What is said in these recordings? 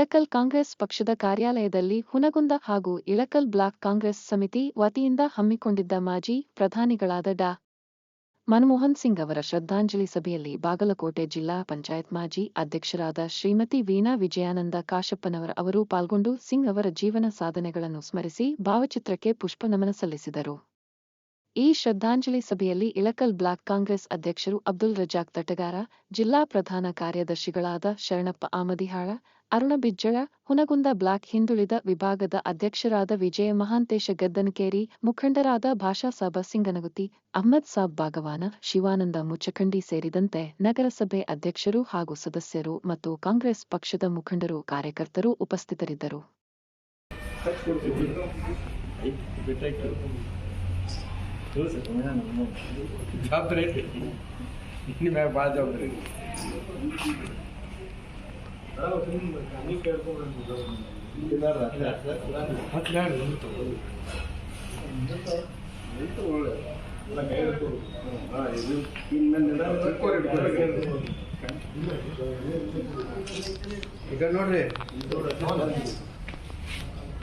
ಇಳಕಲ್ ಕಾಂಗ್ರೆಸ್ ಪಕ್ಷದ ಕಾರ್ಯಾಲಯದಲ್ಲಿ ಹುನಗುಂದ ಹಾಗೂ ಇಳಕಲ್ ಬ್ಲಾಕ್ ಕಾಂಗ್ರೆಸ್ ಸಮಿತಿ ವತಿಯಿಂದ ಹಮ್ಮಿಕೊಂಡಿದ್ದ ಮಾಜಿ ಪ್ರಧಾನಿಗಳಾದ ಡಾ. ಮನಮೋಹನ್ ಸಿಂಗ್ ಅವರ ಶ್ರದ್ಧಾಂಜಲಿ ಸಭೆಯಲ್ಲಿ ಬಾಗಲಕೋಟೆ ಜಿಲ್ಲಾ ಪಂಚಾಯತ್ ಮಾಜಿ ಅಧ್ಯಕ್ಷರಾದ ಶ್ರೀಮತಿ ವೀಣಾ ವಿಜಯಾನಂದ ಕಾಶಪ್ಪನವರ ಅವರು ಪಾಲ್ಗೊಂಡು ಸಿಂಗ್ ಅವರ ಜೀವನ ಸಾಧನೆಗಳನ್ನು ಸ್ಮರಿಸಿ ಭಾವಚಿತ್ರಕ್ಕೆ ಪುಷ್ಪನಮನ ಸಲ್ಲಿಸಿದರು. ಈ ಶ್ರದ್ಧಾಂಜಲಿ ಸಭೆಯಲ್ಲಿ ಇಳಕಲ್ ಬ್ಲಾಕ್ ಕಾಂಗ್ರೆಸ್ ಅಧ್ಯಕ್ಷರು ಅಬ್ದುಲ್ ರಜಾಕ್ ತಟಗಾರ, ಜಿಲ್ಲಾ ಪ್ರಧಾನ ಕಾರ್ಯದರ್ಶಿಗಳಾದ ಶರಣಪ್ಪ ಆಮದಿಹಾಳ, ಅರುಣ ಬಿಜ್ಜಳ, ಹುನಗುಂದ ಬ್ಲಾಕ್ ಹಿಂದುಳಿದ ವಿಭಾಗದ ಅಧ್ಯಕ್ಷರಾದ ವಿಜಯ ಮಹಾಂತೇಶ ಗದ್ದನಕೇರಿ, ಮುಖಂಡರಾದ ಭಾಷಾಸಾಬ ಸಿಂಗನಗುತಿ ಅಹ್ಮದ್ ಸಾಬ್ ಭಾಗವಾನ ಶಿವಾನಂದ ಮುಚ್ಚಖಂಡಿ ಸೇರಿದಂತೆ ನಗರಸಭೆ ಅಧ್ಯಕ್ಷರು ಹಾಗೂ ಸದಸ್ಯರು ಮತ್ತು ಕಾಂಗ್ರೆಸ್ ಪಕ್ಷದ ಮುಖಂಡರು ಕಾರ್ಯಕರ್ತರು ಉಪಸ್ಥಿತರಿದ್ದರು. ಜವಾಬ್ದಾರಿ ಐತಿ ನಿಮ್ಮ ಮ್ಯಾಗ ಭಾಳ ಜವಾಬ್ದಾರಿ ಐತಿ ಮತ್ತೆ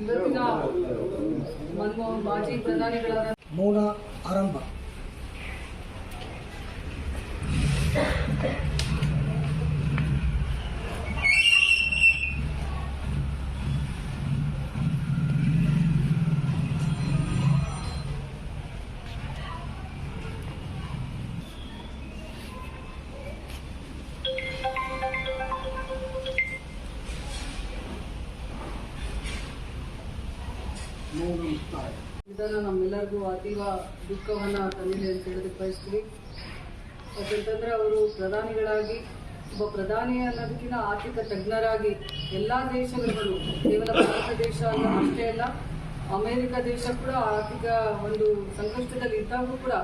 ಇವತ್ತಿನ ಮನಮೋಹನ್ ಮಾಜಿ ಪ್ರಧಾನಿಗಳಾದ ಮೌನ ಆರಂಭ. ಮುಕ್ತಾಯ ಇದನ್ನು ನಮ್ಮೆಲ್ಲರಿಗೂ ಅತೀವ ದುಃಖವನ್ನ ತಂದಿದೆ ಅಂತ ಹೇಳೋದಕ್ಕೆ ಬಯಸ್ತೀವಿ. ಯಾಕಂತಂದ್ರೆ ಅವರು ಪ್ರಧಾನಿಗಳಾಗಿ, ಒಬ್ಬ ಪ್ರಧಾನಿ ಅನ್ನೋದಕ್ಕಿಂತ ಆರ್ಥಿಕ ತಜ್ಞರಾಗಿ ಎಲ್ಲ ದೇಶಗಳು ಕೇವಲ ಭಾರತ ದೇಶ ಅಂತ ಅಷ್ಟೇ ಅಲ್ಲ, ಅಮೆರಿಕ ದೇಶ ಕೂಡ ಆರ್ಥಿಕ ಒಂದು ಸಂಕಷ್ಟದಲ್ಲಿ ಇದ್ದಾಗೂ ಕೂಡ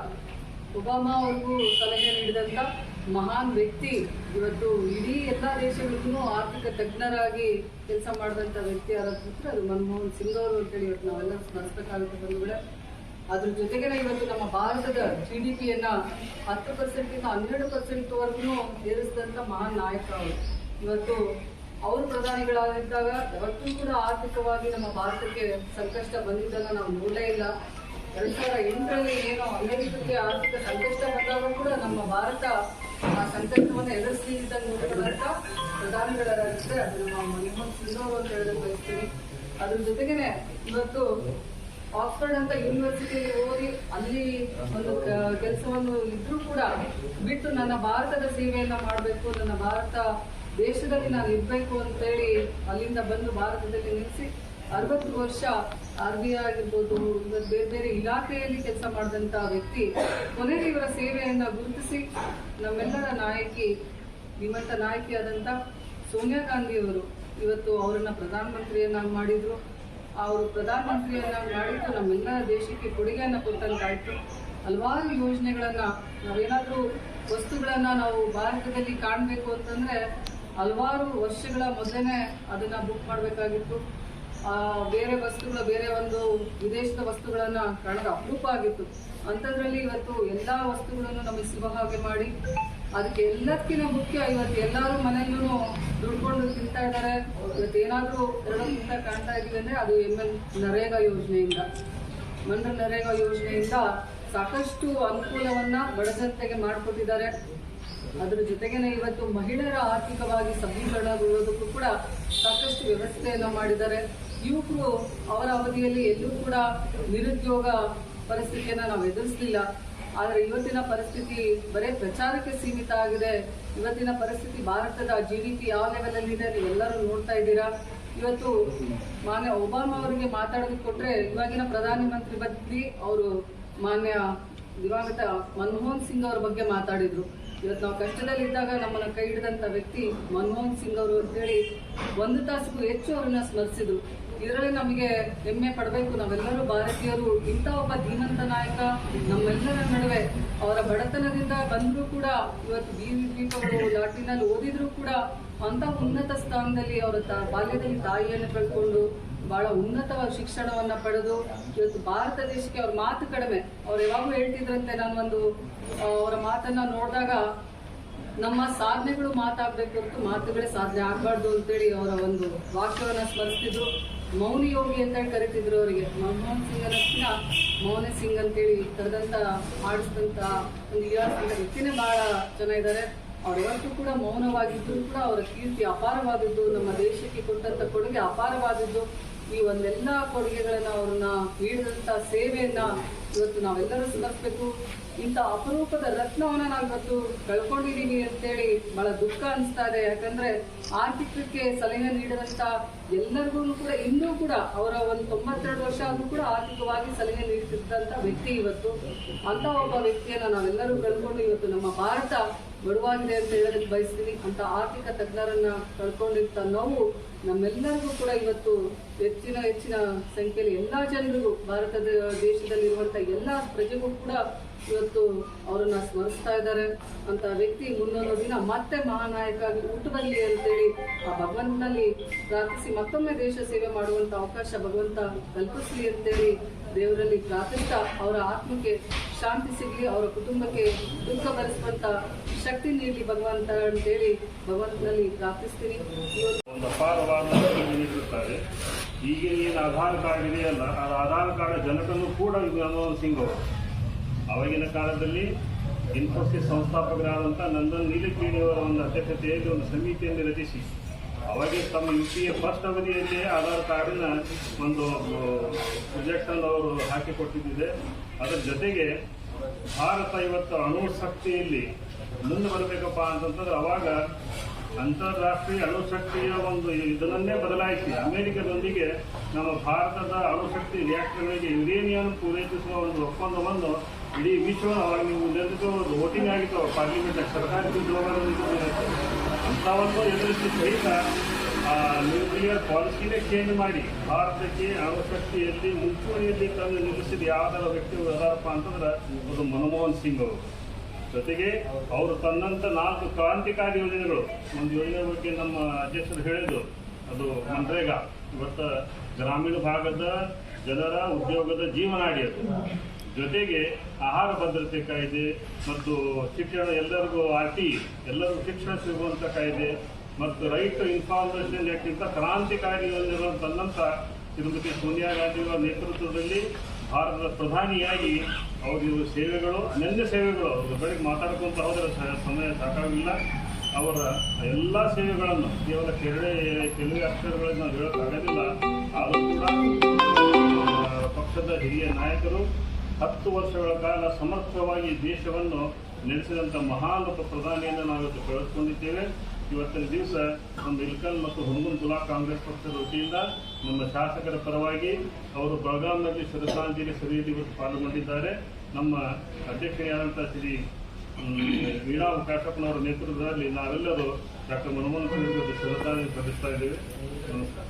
ಒಬಾಮಾ ಅವ್ರಿಗೂ ಸಲಹೆ ನೀಡಿದಂಥ ಮಹಾನ್ ವ್ಯಕ್ತಿ. ಇವತ್ತು ಇಡೀ ಎಲ್ಲ ದೇಶಗಳಿಗೂ ಆರ್ಥಿಕ ತಜ್ಞರಾಗಿ ಕೆಲಸ ಮಾಡಿದಂಥ ವ್ಯಕ್ತಿ ಯಾರಾದ್ರೆ ಅದು ಮನಮೋಹನ್ ಸಿಂಗ್ ಅವರು ಅಂತೇಳಿ ಇವತ್ತು ನಾವೆಲ್ಲ ಸ್ಮರಿಸಬೇಕಾಗುತ್ತೆ ಬಂಧುಗಳೇ. ಅದ್ರ ಜೊತೆಗೆ ಇವತ್ತು ನಮ್ಮ ಭಾರತದ ಜಿ ಡಿ ಪಿಯನ್ನ ಹತ್ತು ಪರ್ಸೆಂಟಿಂದ ಹನ್ನೆರಡು ಪರ್ಸೆಂಟ್ವರೆಗೂ ಏರಿಸಿದಂತ ಮಹಾನ್ ನಾಯಕ ಅವರು. ಇವತ್ತು ಅವರು ಪ್ರಧಾನಿಗಳಾಗಿದ್ದಾಗ ಯಾವತ್ತೂ ಕೂಡ ಆರ್ಥಿಕವಾಗಿ ನಮ್ಮ ಭಾರತಕ್ಕೆ ಸಂಕಷ್ಟ ಬಂದಿದ್ದನ್ನ ನಾವು ನೋಡಲೇ ಇಲ್ಲ. ಎರಡ್ ಸಾವಿರದ ಎಂಟರಲ್ಲಿ ಏನೋ ಅಮೆರಿಕಕ್ಕೆ ಆರ್ಥಿಕ ಸಂಕಷ್ಟ ಬಂದಾಗ ಕೂಡ ನಮ್ಮ ಭಾರತ ಆ ಎದುರಿಸಿ ಎದುರಿಸಲಿದ್ದ ನೋಡಿದಂತ ಪ್ರಧಾನಿಗಳಾಗಿದ್ದರೆ ಅದು ನಮ್ಮ ಮನಮೋಹನ್ ಸಿಂಗ್ ಅವರು ಅಂತ ಹೇಳೋದಕ್ಕೆ ಬಯಸ್ತೀನಿ ಅದ್ರ ಜೊತೆಗೇನೆ ಇವತ್ತು ಆಕ್ಸ್ಫರ್ಡ್ ಅಂತ ಯೂನಿವರ್ಸಿಟಿಯಲ್ಲಿ ಓದಿ ಅಲ್ಲಿ ಒಂದು ಕೆಲಸವನ್ನು ಇದ್ರೂ ಕೂಡ ಬಿಟ್ಟು ನನ್ನ ಭಾರತದ ಸೇವೆಯನ್ನ ಮಾಡಬೇಕು, ನನ್ನ ಭಾರತ ದೇಶದಲ್ಲಿ ನಾನು ಇರಬೇಕು ಅಂತೇಳಿ ಅಲ್ಲಿಂದ ಬಂದು ಭಾರತದಲ್ಲಿ ನಿಲ್ಲಿಸಿ ಅರವತ್ತು ವರ್ಷ ಆರ್ ಬಿ ಐ ಆಗಿರ್ಬೋದು ಬೇರೆ ಬೇರೆ ಇಲಾಖೆಯಲ್ಲಿ ಕೆಲಸ ಮಾಡಿದಂಥ ವ್ಯಕ್ತಿ, ಕೊನೆಗೆ ಇವರ ಸೇವೆಯನ್ನ ಗುರುತಿಸಿ ನಮ್ಮೆಲ್ಲರ ನಾಯಕಿ ನಿಮ್ಮಂತ ನಾಯಕಿಯಾದಂಥ ಸೋನಿಯಾ ಗಾಂಧಿ ಅವರು ಇವತ್ತು ಅವರನ್ನ ಪ್ರಧಾನಮಂತ್ರಿಯನ್ನಾಗಿ ಮಾಡಿದ್ರು. ಅವರು ಪ್ರಧಾನಮಂತ್ರಿಯನ್ನಾಗಿ ಮಾಡಿದ್ದು ನಮ್ಮೆಲ್ಲರ ದೇಶಕ್ಕೆ ಕೊಡುಗೆಯನ್ನು ಕೊಟ್ಟಂತಾಯ್ತು. ಹಲವಾರು ಯೋಜನೆಗಳನ್ನ ನಾವೇನಾದ್ರೂ ವಸ್ತುಗಳನ್ನ ನಾವು ಭಾರತದಲ್ಲಿ ಕಾಣಬೇಕು ಅಂತಂದ್ರೆ ಹಲವಾರು ವರ್ಷಗಳ ಮೊದಲೇ ಅದನ್ನ ಬುಕ್ ಮಾಡಬೇಕಾಗಿತ್ತು. ಬೇರೆ ವಸ್ತುಗಳ, ಬೇರೆ ಒಂದು ವಿದೇಶದ ವಸ್ತುಗಳನ್ನ ಕಾಣದ ಅಪರೂಪ ಆಗಿತ್ತು. ಅಂಥದ್ರಲ್ಲಿ ಇವತ್ತು ಎಲ್ಲಾ ವಸ್ತುಗಳನ್ನು ನಮಗೆ ಸಿಗುವ ಹಾಗೆ ಮಾಡಿ, ಅದಕ್ಕೆ ಎಲ್ಲದಕ್ಕಿಂತ ಮುಖ್ಯ ಇವತ್ತು ಎಲ್ಲರೂ ಮನೆಯಲ್ಲೂ ದುಡ್ಕೊಂಡು ತಿಂತಾ ಇದ್ದಾರೆ. ಇವತ್ತು ಏನಾದರೂ ಎರಡಕ್ಕಿಂತ ಕಾಣ್ತಾ ಇದೀವಿ ಅಂದ್ರೆ ಅದು ಎಂ ಎಲ್ ನರೇಗಾ ಯೋಜನೆಯಿಂದ. ಮಂಡಲ್ ನರೇಗಾ ಯೋಜನೆಯಿಂದ ಸಾಕಷ್ಟು ಅನುಕೂಲವನ್ನ ಬಡ ಜನತೆಗೆ ಮಾಡಿಕೊಟ್ಟಿದ್ದಾರೆ. ಅದರ ಜೊತೆಗೇನೆ ಇವತ್ತು ಮಹಿಳೆಯರ ಆರ್ಥಿಕವಾಗಿ ಸಬಲೀಕರಣಗೊಳ್ಳೋದಕ್ಕೂ ಕೂಡ ಸಾಕಷ್ಟು ವ್ಯವಸ್ಥೆಯನ್ನು ಮಾಡಿದ್ದಾರೆ. ಯುವಕರು ಅವರ ಅವಧಿಯಲ್ಲಿ ಎಲ್ಲೂ ಕೂಡ ನಿರುದ್ಯೋಗ ಪರಿಸ್ಥಿತಿಯನ್ನ ನಾವು ಎದುರಿಸಲಿಲ್ಲ. ಆದರೆ ಇವತ್ತಿನ ಪರಿಸ್ಥಿತಿ ಬರೀ ಪ್ರಚಾರಕ್ಕೆ ಸೀಮಿತ ಆಗಿದೆ. ಇವತ್ತಿನ ಪರಿಸ್ಥಿತಿ ಭಾರತದ ಜಿ ಡಿ ಪಿ ಯಾವ ಲೆವೆಲಲ್ಲಿದೆ ನೀವೆಲ್ಲರೂ ನೋಡ್ತಾ ಇದ್ದೀರಾ? ಇವತ್ತು ಮಾನ್ಯ ಒಬಾಮಾ ಅವರಿಗೆ ಮಾತಾಡೋದಕ್ಕೆ ಕೊಟ್ರೆ ಇವಾಗಿನ ಪ್ರಧಾನಿ ಮಂತ್ರಿ ಬದಲಿ ಅವರು ಮಾನ್ಯ ದಿವಂಗತ ಮನಮೋಹನ್ ಸಿಂಗ್ ಅವರ ಬಗ್ಗೆ ಮಾತಾಡಿದ್ರು. ಇವತ್ತು ನಾವು ಕಷ್ಟದಲ್ಲಿದ್ದಾಗ ನಮ್ಮನ್ನ ಕೈ ಹಿಡಿದಂತ ವ್ಯಕ್ತಿ ಮನಮೋಹನ್ ಸಿಂಗ್ ಅವರು ಅಂತೇಳಿ ಒಂದು ತಾಸಿಗೂ ಹೆಚ್ಚು ಅವರನ್ನ ಸ್ಮರಿಸಿದ್ರು. ಇದರಲ್ಲಿ ನಮಗೆ ಹೆಮ್ಮೆ ಪಡಬೇಕು. ನಾವೆಲ್ಲರೂ ಭಾರತೀಯರು, ಇಂಥ ಒಬ್ಬ ಧೀಮಂತ ನಾಯಕ ನಮ್ಮೆಲ್ಲರ ನಡುವೆ ಅವರ ಬಡತನದಿಂದ ಬಂದರೂ ಕೂಡ, ಇವತ್ತು ದೀಪಗಳು ಲಾಟಿನಲ್ಲಿ ಓದಿದ್ರು ಕೂಡ ಅಂತ ಉನ್ನತ ಸ್ಥಾನದಲ್ಲಿ ಅವರ ಬಾಲ್ಯದಲ್ಲಿ ತಾಯಿಯನ್ನು ಕಳ್ಕೊಂಡು ಬಹಳ ಉನ್ನತವಾದ ಶಿಕ್ಷಣವನ್ನ ಪಡೆದು, ಇವತ್ತು ಭಾರತ ದೇಶಕ್ಕೆ ಅವ್ರ ಮಾತು ಕಡಿಮೆ. ಅವ್ರು ಯಾವಾಗಲೂ ಹೇಳ್ತಿದ್ರಂತೆ, ನಾನು ಒಂದು ಅವರ ಮಾತನ್ನ ನೋಡಿದಾಗ ನಮ್ಮ ಸಾಧನೆಗಳು ಮಾತಾಡ್ಬೇಕು ಹೊರತು ಮಾತುಗಳೇ ಸಾಧನೆ ಆಗ್ಬಾರ್ದು ಅಂತೇಳಿ ಅವರ ಒಂದು ವಾಕ್ಯವನ್ನ ಸ್ಮರಿಸ್ತಿದ್ರು. ಮೌನಿ ಯೋಗಿ ಅಂತ ಕರಿತಿದ್ರು ಅವರಿಗೆ. ಮನಮೋಹನ್ ಸಿಂಗ್ ಅನ್ನೋದಕ್ಕಿಂತ ಮೌನ ಸಿಂಗ್ ಅಂತೇಳಿ ಕರೆದಂತ ಮಾಡಿಸಿದಂತ ಒಂದು ಇತಿಹಾಸ ವ್ಯಕ್ತಿನೇ ಬಹಳ ಜನ ಇದ್ದಾರೆ ಯಾವತ್ತೂ ಕೂಡ ಮೌನವಾಗಿದ್ದರೂ ಕೂಡ ಅವರ ಕೀರ್ತಿ ಅಪಾರವಾದದ್ದು ನಮ್ಮ ದೇಶಕ್ಕೆ ಕೊಟ್ಟಂತ ಕೊಡುಗೆ ಅಪಾರವಾದದ್ದು ಈ ಒಂದೆಲ್ಲ ಕೊಡುಗೆಗಳನ್ನ ಅವ್ರನ್ನ ನೀಡಿದಂತ ಸೇವೆಯನ್ನ ಇವತ್ತು ನಾವೆಲ್ಲರೂ ಸ್ಮರಿಸ್ಬೇಕು ಇಂಥ ಅಪರೂಪದ ರತ್ನವನ್ನ ನಾವು ಇವತ್ತು ಕಳ್ಕೊಂಡಿದೀವಿ ಅಂತೇಳಿ ಬಹಳ ದುಃಖ ಅನಿಸ್ತಾ ಇದೆ. ಯಾಕಂದ್ರೆ ಆರ್ಥಿಕಕ್ಕೆ ಸಲಹೆ ನೀಡಿದಂತ ಎಲ್ಲರಿಗೂ ಕೂಡ ಇನ್ನೂ ಕೂಡ ಅವರ ಒಂದು ತೊಂಬತ್ತೆರಡು ವರ್ಷ ಆದ್ರೂ ಕೂಡ ಆರ್ಥಿಕವಾಗಿ ಸಲಹೆ ನೀಡುತ್ತಿದ್ದಂತ ವ್ಯಕ್ತಿ ಇವತ್ತು. ಅಂತ ಒಬ್ಬ ವ್ಯಕ್ತಿಯನ್ನ ನಾವೆಲ್ಲರೂ ಕಳ್ಕೊಂಡು ಇವತ್ತು ನಮ್ಮ ಭಾರತ ಬಡವಾಗಿದೆ ಅಂತ ಹೇಳೋದಕ್ಕೆ ಬಯಸ್ತೀನಿ. ಅಂತ ಆರ್ಥಿಕ ತಜ್ಞರನ್ನ ಕಳ್ಕೊಂಡಿರ್ತ ನೋವು ನಮ್ಮೆಲ್ಲರಿಗೂ ಕೂಡ ಇವತ್ತು ಹೆಚ್ಚಿನ ಹೆಚ್ಚಿನ ಸಂಖ್ಯೆಯಲ್ಲಿ ಎಲ್ಲಾ ಜನರಿಗೂ ಭಾರತದ ದೇಶದಲ್ಲಿರುವಂತ ಎಲ್ಲಾ ಪ್ರಜೆಗೂ ಕೂಡ ಇವತ್ತು ಅವರನ್ನ ಸ್ಮರಿಸ್ತಾ ಇದ್ದಾರೆ ಅಂತ ವ್ಯಕ್ತಿ ಮುಂದೊಂದು ದಿನ ಮತ್ತೆ ಮಹಾನಾಯಕ ಆಗಿ ಹುಟ್ಟಬಲ್ಲಿ ಅಂತೇಳಿ ಆ ಭಗವಂತನಲ್ಲಿ ಪ್ರಾರ್ಥಿಸಿ ಮತ್ತೊಮ್ಮೆ ದೇಶ ಸೇವೆ ಮಾಡುವಂತ ಅವಕಾಶ ಭಗವಂತ ಕಲ್ಪಿಸಲಿ ಅಂತೇಳಿ ದೇವರಲ್ಲಿ ಪ್ರಾರ್ಥಿಸ್ತಾ ಅವರ ಆತ್ಮಕ್ಕೆ ಶಾಂತಿ ಸಿಗಲಿ, ಅವರ ಕುಟುಂಬಕ್ಕೆ ದುಃಖ ಭರಿಸುವಂತ ಶಕ್ತಿ ನೀಡಲಿ ಭಗವಂತ ಅಂತೇಳಿ ಭಗವಂತನಲ್ಲಿ ಪ್ರಾರ್ಥಿಸ್ತೀನಿ. ಒಂದು ಅಪಾರವಾದ ಏನು ಆಧಾರ್ ಕಾರ್ಡ್ ಇದೆಯಲ್ಲ, ಆ ಆಧಾರ್ ಕಾರ್ಡ್ ಜನಕನ್ನು ಕೂಡ ಮನಮೋಹನ್ ಸಿಂಗ್ ಅವರು ಅವಾಗಿನ ಕಾಲದಲ್ಲಿ ಇನ್ಫೋಸಿಸ್ ಸಂಸ್ಥಾಪಕರಾದಂಥ ನಂದನ್ ನೀಲಕೇಣಿ ಅವರ ಒಂದು ಅಧ್ಯಕ್ಷತೆಯಲ್ಲಿ ಒಂದು ಸಮಿತಿಯನ್ನು ರಚಿಸಿ. ಅವಾಗೆ ತಮ್ಮ ಯು ಪಿ ಎ ಫಸ್ಟ್ ಅವಧಿಯಲ್ಲಿ ಆಧಾರ್ ಕಾರ್ಡಿನ ಒಂದು ಪ್ರಾಜೆಕ್ಟ್ ಅನ್ನು ಅವರು ಹಾಕಿಕೊಟ್ಟಿದ್ದಿದೆ. ಅದರ ಜೊತೆಗೆ ಭಾರತ ಇವತ್ತು ಅಣು ಶಕ್ತಿಯಲ್ಲಿ ಮುಂದೆ ಬರಬೇಕಪ್ಪ ಅಂತಂದ್ರೆ ಅವಾಗ ಅಂತಾರಾಷ್ಟ್ರೀಯ ಅಣುಶಕ್ತಿಯ ಒಂದು ಇದನ್ನೇ ಬದಲಾಯಿಸಿ ಅಮೆರಿಕದೊಂದಿಗೆ ನಮ್ಮ ಭಾರತದ ಅಣುಶಕ್ತಿ ರಿಯಾಕ್ಟರ್ಗಳಿಗೆ ಯುರೇನಿಯಂ ಪೂರೈಸುವ ಒಂದು ಒಪ್ಪಂದವನ್ನು ಇಡೀ ವಿಶ್ವ ಅವಾಗ ನೀವು ವೋಟಿಂಗ್ ಆಗಿತ್ತು ಪಾರ್ಲಿಮೆಂಟ್ ಸರ್ಕಾರದ ಅಂತ ಒಂದು ಎದುರಿಸಿ ಸಹಿತ ನ್ಯೂಕ್ಲಿಯರ್ ಪಾಲಿಸಿನೇ ಚೇಂಜ್ ಮಾಡಿ ಭಾರತಕ್ಕೆ ಅಣುಶಕ್ತಿಯಲ್ಲಿ ಮುಂಚೂಣಿಯಲ್ಲಿ ತಂದು ನಿಲ್ಲಿಸಿದ ಯಾವ್ದಾರ ವ್ಯಕ್ತಿ ಯಾರಪ್ಪ ಅಂತಂದ್ರೆ ಅದು ಮನಮೋಹನ್ ಸಿಂಗ್ ಅವರು. ಜೊತೆಗೆ ಅವರು ತನ್ನಂತ ನಾಲ್ಕು ಕ್ರಾಂತಿಕಾರಿ ಯೋಜನೆಗಳು. ಒಂದು ಯೋಜನೆ ಬಗ್ಗೆ ನಮ್ಮ ಅಧ್ಯಕ್ಷರು ಹೇಳಿದ್ರು. ಅದು ಮನ್ರೇಗಾ. ಇವತ್ತು ಗ್ರಾಮೀಣ ಭಾಗದ ಜನರ ಉದ್ಯೋಗದ ಜೀವನಾಡಿ ಅದು. ಜೊತೆಗೆ ಆಹಾರ ಭದ್ರತೆ ಕಾಯ್ದೆ ಮತ್ತು ಶಿಕ್ಷಣ ಎಲ್ಲರಿಗೂ ಆರ್ ಟಿ ಎಲ್ಲರಿಗೂ ಶಿಕ್ಷಣ ಸಿಗುವಂತ ಕಾಯ್ದೆ ಮತ್ತು ರೈಟ್ ಇನ್ಫಾರ್ಮೇಷನ್ ಆಕ್ಟ್ ಇಂಥ ಕ್ರಾಂತಿಕಾರಿ ಯೋಜನೆಗಳನ್ನು ತನ್ನಂತ ಶ್ರೀಮತಿ ಸೋನಿಯಾ ಗಾಂಧಿ ಅವರ ನೇತೃತ್ವದಲ್ಲಿ ಭಾರತದ ಪ್ರಧಾನಿಯಾಗಿ ಅವರು ಸೇವೆಗಳು, ಅನನ್ಯ ಸೇವೆಗಳು, ಅವ್ರ ಬೆಳಗ್ಗೆ ಮಾತಾಡ್ಕೊಂತ ಹೋದರೆ ಸಮಯ ಸಾಕಾಗಿಲ್ಲ ಅವರ ಎಲ್ಲ ಸೇವೆಗಳನ್ನು, ಕೇವಲ ಕೆರಳೆ ಕೆಲವೇ ಅಕ್ಷರಗಳನ್ನು ನಾವು ಹೇಳೋಕ್ಕಾಗೋದಿಲ್ಲ. ಆದರೂ ಕೂಡ ಪಕ್ಷದ ಹಿರಿಯ ನಾಯಕರು ಹತ್ತು ವರ್ಷಗಳ ಕಾಲ ಸಮರ್ಥವಾಗಿ ದೇಶವನ್ನು ನಡೆಸಿದಂಥ ಮಹಾನ್ ಪ್ರಧಾನಿಯನ್ನು ನಾವು ಇವತ್ತು ಕಳಿಸ್ಕೊಂಡಿದ್ದೇವೆ. ಇವತ್ತಿನ ದಿವಸ ನಮ್ಮ ಇಲ್ಕಲ್ ಮತ್ತು ಹೊಂಗುನ್ ತುಲಾ ಕಾಂಗ್ರೆಸ್ ಪಕ್ಷದ ವತಿಯಿಂದ ನಮ್ಮ ಶಾಸಕರ ಪರವಾಗಿ ಅವರು ಬೆಳಗಾಂನಲ್ಲಿ ಶ್ರದ್ಧಾಂಜಲಿ ಸಭೆಯಲ್ಲಿ ಇವತ್ತು ಪಾಲ್ಗೊಂಡಿದ್ದಾರೆ. ನಮ್ಮ ಅಧ್ಯಕ್ಷೆಯಾದಂಥ ಶ್ರೀ ವೀಣಾ ಕಾಶಪ್ಪನವರ ನೇತೃತ್ವದಲ್ಲಿ ನಾವೆಲ್ಲರೂ ಡಾಕ್ಟರ್ ಮನಮೋಹನ್ ಸಿಂಗ್ ಶ್ರದ್ಧಾಂಜಲಿ ಸಲ್ಲಿಸ್ತಾ ಇದ್ದೇವೆ. ನಮಸ್ಕಾರ.